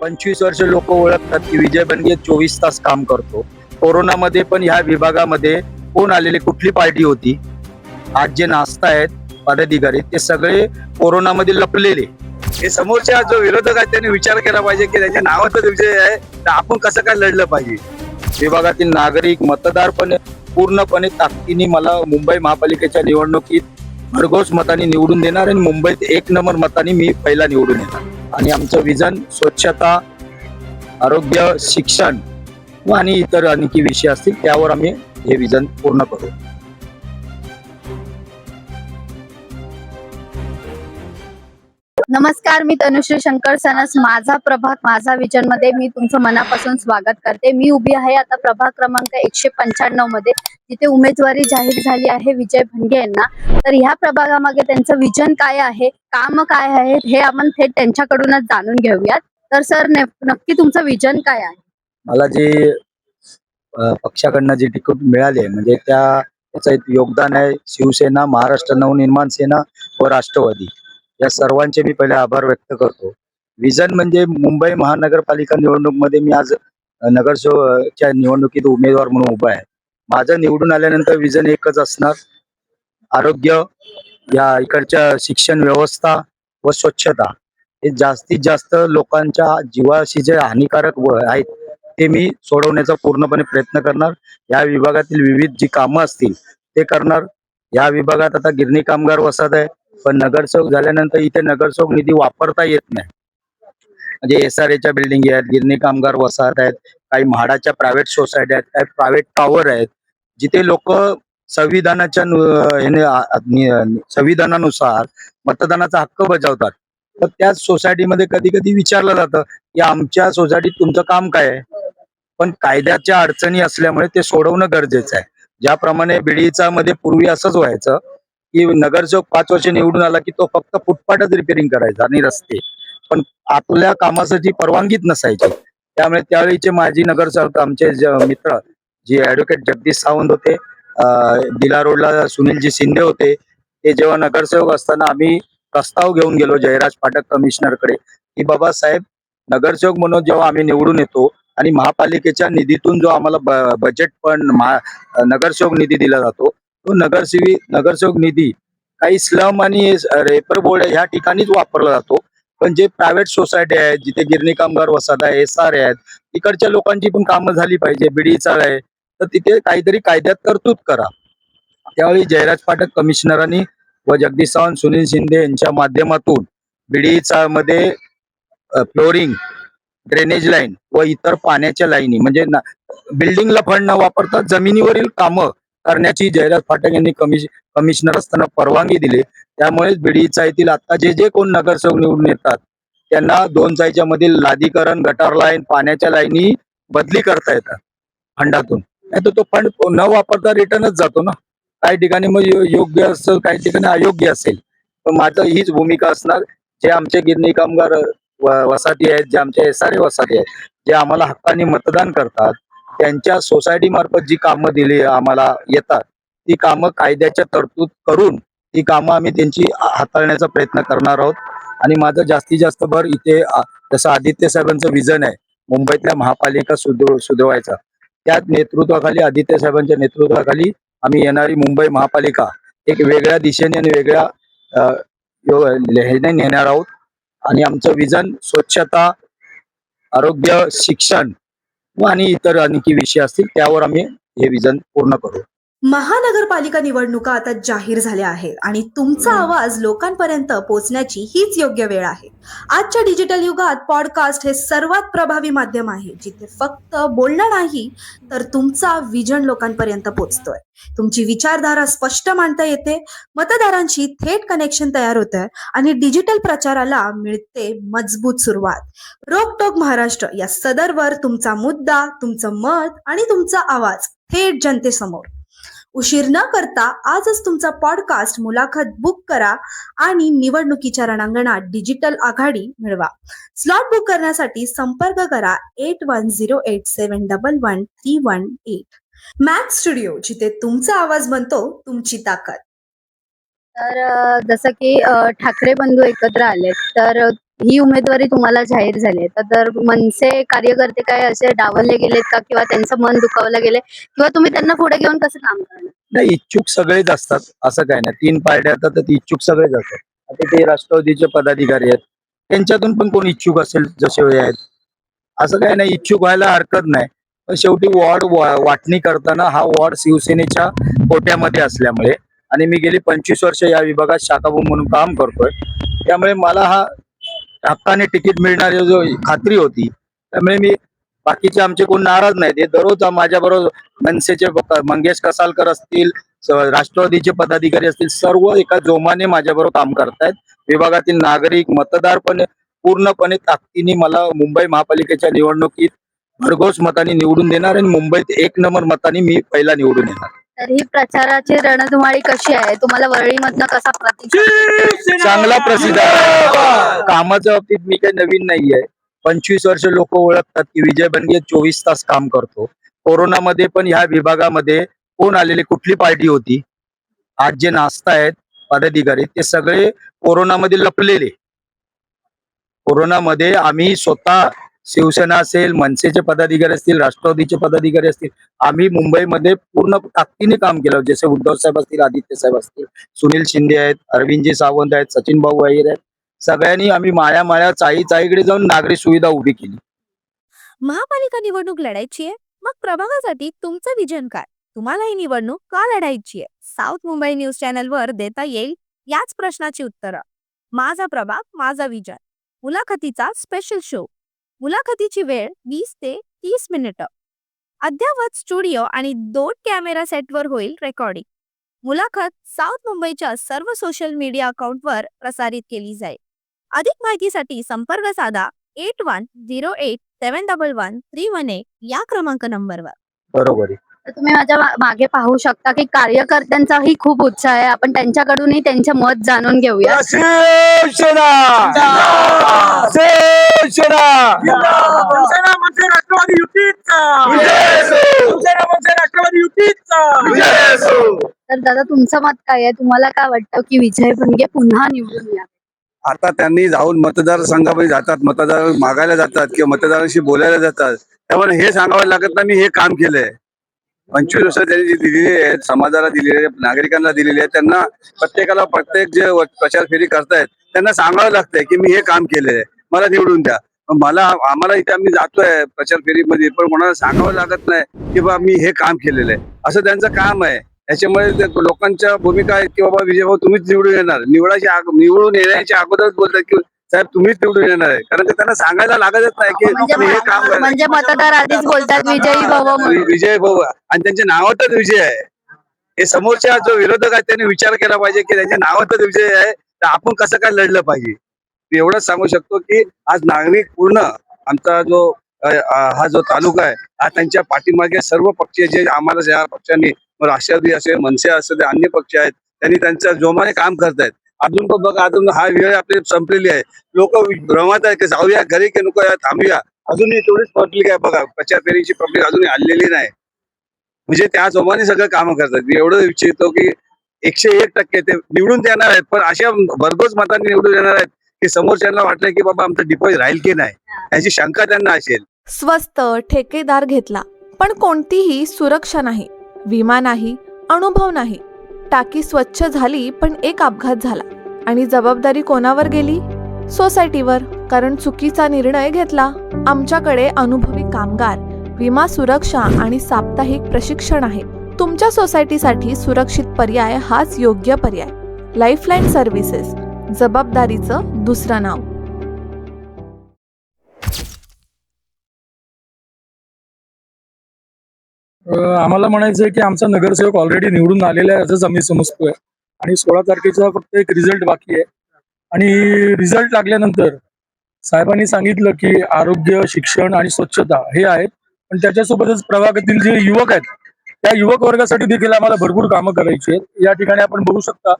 पंचवीस वर्ष लोक ओळखतात की विजय बनगे चोवीस तास काम करतो. कोरोनामध्ये पण ह्या विभागामध्ये कोण आलेले कुठली पार्टी होती आज जे नाचतायत पदाधिकारी ते सगळे कोरोनामध्ये लपलेले. हे समोरच्या जो विरोधक आहे त्याने विचार केला पाहिजे की त्याच्या नावाचा विजय आहे तर आपण कसं काय लढलं पाहिजे? विभागातील नागरिक मतदार पण पूर्णपणे ताकदीने मला मुंबई महापालिकेच्या निवडणुकीत भरघोस मताने निवडून देणार आणि मुंबईत एक नंबर मताने मी पहिला निवडून येणार. आणि आमचं विजन स्वच्छता आरोग्य शिक्षण आणि इतर आणखी विषय असतील त्यावर आम्ही हे विजन पूर्ण करू. नमस्कार मी तनुश्री शंकर सनस. माझा प्रभाग माझा विजनमध्ये मी तुमचं मनापासून स्वागत करते. मी उभी आहे आता प्रभाग क्रमांक एकशे पंच्याण्णवमध्ये तिथे उमेदवारी जाहीर झाली आहे विजय भंगे यांना. तर ह्या प्रभागामागे त्यांचं विजन काय आहे काम काय आहे हे आपण थेट त्यांच्याकडूनच जाणून घेऊयात. तर सर नक्की तुमचं विजन काय आहे? मला जे पक्षाकडनं जे तिकीट मिळाले म्हणजे त्या त्याचं एक योगदान आहे शिवसेना महाराष्ट्र नवनिर्माण सेना व राष्ट्रवादी. या सर्वांचे मी पहिले आभार व्यक्त करतो. विजन म्हणजे मुंबई महानगरपालिका निवडणूकमध्ये मी आज अ, नगरसेवकच्या निवडणुकीत उमेदवार म्हणून उभा आहे. माझं निवडून आल्यानंतर विजन एकच असणार. आरोग्य या इकडच्या शिक्षण व्यवस्था व स्वच्छता हे जास्तीत जास्त लोकांच्या जीवाशी जे हानिकारक व- आहेत ते मी सोडवण्याचा पूर्णपणे प्रयत्न करणार. या विभागातील विविध जी कामं असतील ते करणार. या विभागात आता गिरणी कामगार वसत आहे पण नगरसेवक झाल्यानंतर इथे नगरसेवक निधी वापरता येत नाही. म्हणजे एस आर एच्या बिल्डिंग आहेत गिरणी कामगार वसाहत आहेत काही म्हाडाच्या प्रायव्हेट सोसायटी आहेत काही प्रायव्हेट टॉवर आहेत. जिथे लोक संविधानाच्या संविधानानुसार मतदानाचा हक्क बजावतात. तर त्याच सोसायटीमध्ये कधी कधी विचारलं जातं की आमच्या सोसायटीत तुमचं काम काय आहे? पण कायद्याच्या अडचणी असल्यामुळे ते सोडवणं गरजेचं आहे. ज्याप्रमाणे बिडीचा मध्ये पूर्वी असंच व्हायचं की नगरसेवक पाच वर्ष निवडून आला की तो फक्त फुटपाथच रिपेअरिंग करायचा आणि रस्ते. पण आपल्या कामासाठी परवानगीच नसायची त्यामुळे त्यावेळीचे माजी नगरसेवक आमचे मित्र जे ऍडव्होकेट जगदीश सावंत होते दिला रोडला सुनीलजी शिंदे होते ते जेव्हा नगरसेवक असताना आम्ही प्रस्ताव घेऊन गेलो जयराज पाठक कमिशनरकडे की बाबासाहेब नगरसेवक म्हणून जेव्हा आम्ही निवडून येतो आणि महापालिकेच्या निधीतून जो आम्हाला बजेट पण नगरसेवक निधी दिला जातो तो नगरसेवी नगरसेवक निधी काही स्लम आणि रेपर बोर्ड ह्या ठिकाणीच वापरला जातो. पण जे प्रायव्हेट सोसायटी आहेत जिथे गिरणी कामगार वसाहत आहे एस आर आहेत तिकडच्या लोकांची पण कामं झाली पाहिजे बीडी चाळ आहे तर तिथे काहीतरी कायद्यात तरतूद करा. त्यावेळी जयराज पाठक कमिशनरांनी व जगदीश सावंत सुनील शिंदे यांच्या माध्यमातून बिडी मध्ये फ्लोरिंग ड्रेनेज लाईन व इतर पाण्याच्या लाईनी म्हणजे बिल्डिंगला फंड न वापरता जमिनीवरील कामं करण्याची जयराज फाटक यांनी कमिश कमिशनर असताना परवानगी दिली. त्यामुळेच बिडी येथील आता जे जे कोण नगरसेवक निवडून येतात त्यांना दोन चाईच्या मधील लादीकरण गटार लाईन पाण्याच्या लाईनी बदली करता येतात फंडातून. नाही तो फंड न वापरता रिटर्नच जातो ना. काही ठिकाणी मग योग्य असेल काही ठिकाणी अयोग्य असेल. पण माझं हीच भूमिका असणार जे आमचे गिरणी कामगार वसाहती आहेत जे आमचे एस आर ए वसाहती आहेत जे आम्हाला हक्काने मतदान करतात त्यांच्या सोसायटी मार्फत जी कामं दिली आम्हाला येतात ती कामं कायद्याच्या तरतूद करून ती कामं आम्ही त्यांची हाताळण्याचा प्रयत्न करणार आहोत. आणि माझं जास्तीत जास्त भर इथे जसं आदित्य साहेबांचं विजन आहे मुंबईतल्या महापालिका सुधर सुधवायचा त्याच नेतृत्वाखाली आदित्य साहेबांच्या नेतृत्वाखाली आम्ही येणारी मुंबई महापालिका एक वेगळ्या दिशेने आणि वेगळ्या ह्याने नेणार आहोत. आणि आमचं विजन स्वच्छता आरोग्य शिक्षण व आणि इतर आणखी विषय असतील त्यावर आम्ही हे विजन पूर्ण करू. महानगरपालिका निवडणुका आता जाहीर झाल्या आहेत आणि तुमचा आवाज लोकांपर्यंत पोहोचण्याची हीच योग्य वेळ आहे. आजच्या डिजिटल युगात पॉडकास्ट हे सर्वात प्रभावी माध्यम आहे जिथे फक्त बोलणं नाही तर तुमचा विजन लोकांपर्यंत पोहोचतोय. तुमची विचारधारा स्पष्ट मांडता येते मतदारांशी थेट कनेक्शन तयार होतंय आणि डिजिटल प्रचाराला मिळते मजबूत सुरुवात. रोकटोक महाराष्ट्र या सदरवर तुमचा मुद्दा तुमचं मत आणि तुमचा आवाज थेट जनतेसमोर. उशीर न करता आजच तुमचा पॉडकास्ट मुलाखत बुक करा आणि निवडणुकीच्या रणांगणात डिजिटल आघाडी मिळवा. स्लॉट बुक करण्यासाठी संपर्क करा eight one zero eight seven double one three one eight max studio जिथे तुमचा आवाज बनतो तुमची ताकद. तर जसं की ठाकरे बंधू एकत्र आले तर ही उमेदवारी तुम्हाला जाहीर झाली आहे. तर- मनसे कार्यकर्ते काय असे डावलले गेलेत का किंवा त्यांचं मन दुखावलं गेले किंवा तुम्ही त्यांना पुढे घेऊन कसं काम करणार? नाही इच्छुक सगळेच असतात असं काय नाही. तीन पार्ट्या असतात तर इच्छुक सगळेच असतात. आता ते राष्ट्रवादीचे पदाधिकारी आहेत. त्यांच्यातून पण कोण इच्छुक असेल जसे आहेत? असं काय नाही इच्छुक व्हायला हरकत नाही. पण शेवटी वॉर्ड वाटणी करताना हा वॉर्ड शिवसेनेच्या कोट्यामध्ये असल्यामुळे आणि मी गेली पंचवीस वर्ष या विभागात शाखाभूम म्हणून काम करतोय. त्यामुळे मला हा हक्काने तिकीट मिळणारी जो खात्री होती त्यामुळे मी बाकीचे आमचे कोण नाराज नाहीत. हे दररोज माझ्या बरोबर मनसेचे मंगेश कसालकर असतील राष्ट्रवादीचे पदाधिकारी असतील सर्व एका जोमाने माझ्याबरोबर काम करतायत. विभागातील नागरिक मतदार पण पूर्णपणे ताकदीने मला मुंबई महापालिकेच्या निवडणुकीत भरघोस मताने निवडून देणार आणि मुंबईत एक नंबर मताने मी पहिला निवडून येणार. तर ही प्रचाराची रणधुमाळी कशी आहे? तुम्हाला वरळीमधनं कसा प्रतिसाद चांगला प्रसिद्ध आहे. कामाच्या बाबतीत मी काही नवीन नाहीये. पंचवीस वर्ष लोक ओळखतात की विजय बनगे चोवीस तास काम करतो. कोरोनामध्ये पण ह्या विभागामध्ये कोण आलेले कुठली पार्टी होती? आज जे नाचतायत पदाधिकारी ते सगळे कोरोनामध्ये लपलेले. कोरोनामध्ये आम्ही स्वतः शिवसेना असेल मनसेचे पदाधिकारी असतील राष्ट्रवादीचे पदाधिकारी असतील आम्ही मुंबईमध्ये पूर्ण ताकदीने काम केलं. जसे उद्धव साहेब असतील आदित्य साहेब असतील सुनील शिंदे आहेत अरविंदजी सावंत आहेत सचिन भाऊ अहिर आहेत. सगळ्यांनी आम्ही माया माया चाळी चाईकडे जाऊन नागरी सुविधा उभी केली. महापालिका निवडणूक लढायची आहे. मग प्रभागासाठी तुमचं विजन काय? तुम्हाला ही निवडणूक का लढायची आहे? साऊथ मुंबई न्यूज चॅनलवर देता येईल याच प्रश्नाची उत्तरं. माझा प्रभाग माझा विजन मुलाखतीचा स्पेशल शो मुलाखतीची वेळ वीस ते तीस मिनिटं. अद्ययावत स्टुडिओ आणि दोन कॅमेरा सेटवर होईल रेकॉर्डिंग. मुलाखत साऊथ मुंबईच्या सर्व सोशल मीडिया अकाउंटवर प्रसारित केली जाईल. अधिक माहितीसाठी संपर्क साधा eight one zero eight seven double one three one eight या क्रमांक नंबरवर. बरोबर आहे. तुम्ही माझ्या मागे पाहू शकता की कार्यकर्त्यांचाही खूप उत्साह आहे. आपण त्यांच्याकडूनही त्यांचे मत जाणून घेऊया. शिवसेना! शिवसेना! शिवसेना म्हणजे राष्ट्रवादी युतीचा! शिवसेना म्हणजे तर दादा तुमचं मत काय आहे? तुम्हाला काय वाटतं की विजय भंगे पुन्हा निवडून या आता त्यांनी जाऊन मतदारसंघामध्ये जातात. मतदार मागायला जातात किंवा मतदारांशी बोलायला जातात. त्यामुळे हे सांगावं लागत नाही. मी हे काम केलंय. पंचवीस वर्ष त्यांनी जी दिलेली आहेत समाजाला दिलेली आहे नागरिकांना दिलेली आहे त्यांना प्रत्येकाला प्रत्येक जे प्रचार फेरी करतायत त्यांना सांगावं लागतंय की मी हे काम केलेलं आहे मला निवडून द्या. मला आम्हाला इथे आम्ही जातोय प्रचार फेरीमध्ये पण कोणाला सांगावं लागत नाही की बा मी हे काम केलेलं आहे असं त्यांचं काम आहे. त्याच्यामुळे ते लोकांच्या भूमिका आहेत की बाबा विजय भाऊ तुम्हीच निवडून येणार. निवडायच्या निवडून येण्याच्या अगोदरच बोलतात की साहेब तुम्हीच निवडून येणार आहे. कारण ते त्यांना सांगायला लागतच नाही की म्हणजे तुम्ही हे काम करा. म्हणजे मतदार आधीच बोलतात विजयी भव वि- विजय भाऊ आणि त्यांच्या नावातच विजय आहे. हे समोरच्या जो विरोधक आहे त्यांनी विचार केला पाहिजे की त्यांच्या नावातच विजय आहे तर आपण कसं काय लढलं पाहिजे? मी एवढंच सांगू शकतो की आज नागरिक पूर्ण आमचा जो अ, अ, हा जो तालुका आहे हा त्यांच्या पाठीमागे सर्व पक्ष जे आम्हाला ज्या पक्षांनी मग राष्ट्रवादी असेल मनसे असेल अन्य पक्ष आहेत त्यांनी त्यांच्या जोमाने काम करतायत. अजून पण बघा अजून हा वेळ आपली संपलेली आहे. लोक भ्रमात आहे की जाऊया घरी की नको या, थांबूया. अजूनही तेवढीच पब्लिक आहे बघा प्रचार फेरीची पब्लिक अजूनही आलेली नाही. म्हणजे त्या जोमाने सगळं कामं करतात. मी एवढं इच्छितो की एकशे एक टक्के ते निवडून देणार आहेत पण अशा भरघोस मतांनी निवडून देणार आहेत की समोरच्यांना वाटलं की बाबा आमचं डिपॉझिट राहील की नाही याची शंका त्यांना असेल. स्वस्त ठेकेदार घेतला पण कोणतीही सुरक्षा नाही विमा नाही अनुभव नाही. टाकी स्वच्छ झाली पण एक अपघात झाला. आणि जबाबदारी कोणावर गेली? सोसायटीवर. कारण चुकीचा निर्णय घेतला. आमच्याकडे अनुभवी कामगार विमा सुरक्षा आणि साप्ताहिक प्रशिक्षण आहे. तुमच्या सोसायटीसाठी सुरक्षित पर्याय हाच योग्य पर्याय. लाईफलाईन सर्व्हिसेस जबाबदारीचं दुसरं नाव. आम्हाला म्हणायचं आहे की आमचा नगरसेवक ऑलरेडी निवडून आलेला आहे असंच आम्ही समजतोय. आणि सोळा तारखेचा फक्त एक रिझल्ट बाकी आहे. आणि रिझल्ट लागल्यानंतर साहेबांनी सांगितलं की आरोग्य शिक्षण आणि स्वच्छता हे आहेत. पण त्याच्यासोबतच प्रभागातील जे युवक आहेत त्या युवक वर्गासाठी देखील आम्हाला भरपूर कामं करायची आहेत. या ठिकाणी आपण बघू शकता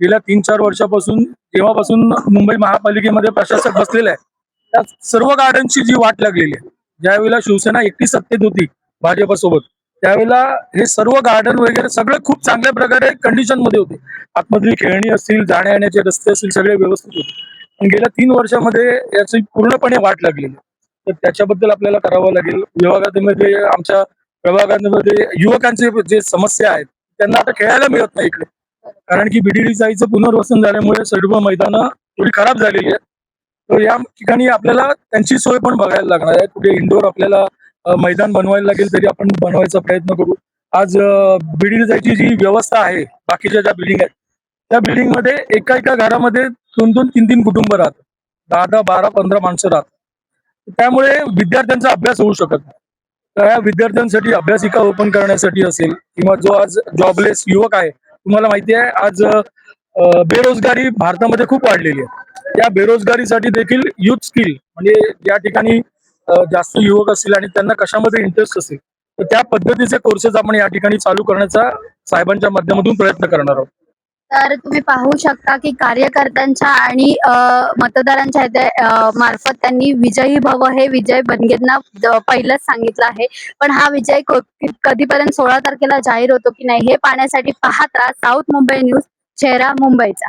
गेल्या तीन चार वर्षापासून जेव्हापासून मुंबई महापालिकेमध्ये प्रशासक बसलेले आहे त्या सर्व गार्डनची जी वाट लागलेली आहे ज्यावेळेला शिवसेना एकटी सत्तेत होती भाजपसोबत त्यावेळेला हे सर्व गार्डन वगैरे सगळे खूप चांगल्या प्रकारे कंडिशनमध्ये होते. आतमधली खेळणी असतील जाण्या येण्याचे रस्ते असतील सगळे व्यवस्थित होते. पण गेल्या तीन वर्षामध्ये याची पूर्णपणे वाट लागलेली. तर त्याच्याबद्दल आपल्याला करावं लागेल. विभागामध्ये आमच्या प्रभागामध्ये युवकांचे जे समस्या आहेत त्यांना आता खेळायला मिळत नाही इकडे. कारण की बीडीडी साईचं पुनर्वसन झाल्यामुळे सर्व मैदानं थोडी खराब झालेली आहेत. तर या ठिकाणी आपल्याला त्यांची सोय पण बघायला लागणार आहे. कुठे इंडोर आपल्याला मैदान बनवायला लागेल तरी आपण बनवायचा प्रयत्न करू. आज बिल्डिंग जायची जी व्यवस्था आहे बाकीच्या ज्या बिल्डिंग आहेत त्या बिल्डिंगमध्ये एका एका घरामध्ये दोन दोन तीन तीन कुटुंब राहतात. दहा दहा बारा पंधरा माणसं राहतात. त्यामुळे विद्यार्थ्यांचा अभ्यास होऊ शकत नाही. तर या विद्यार्थ्यांसाठी अभ्यासिका ओपन करण्यासाठी असेल किंवा जो आज जॉबलेस युवक आहे तुम्हाला माहिती आहे आज बेरोजगारी भारतामध्ये खूप वाढलेली आहे. या बेरोजगारीसाठी देखील युथ स्किल म्हणजे या ठिकाणी जास्त युवक असतील आणि त्यांना कशामध्ये इंटरेस्ट असेल तर त्या पद्धतीचे कोर्सेस आपण या ठिकाणी चालू करण्याचा साहेबांच्या माध्यमातून प्रयत्न करणार आहोत. तर तुम्ही पाहू शकता की कार्यकर्त्यांच्या आणि मतदारांच्या मार्फत त्यांनी विजयी भव हे विजय बनगेंना पहिलंच सांगितलं आहे. पण हा विजय कधीपर्यंत सोळा तारखेला जाहीर होतो की नाही हे पाहण्यासाठी पाहत राहा साऊथ मुंबई न्यूज चेहरा मुंबईचा.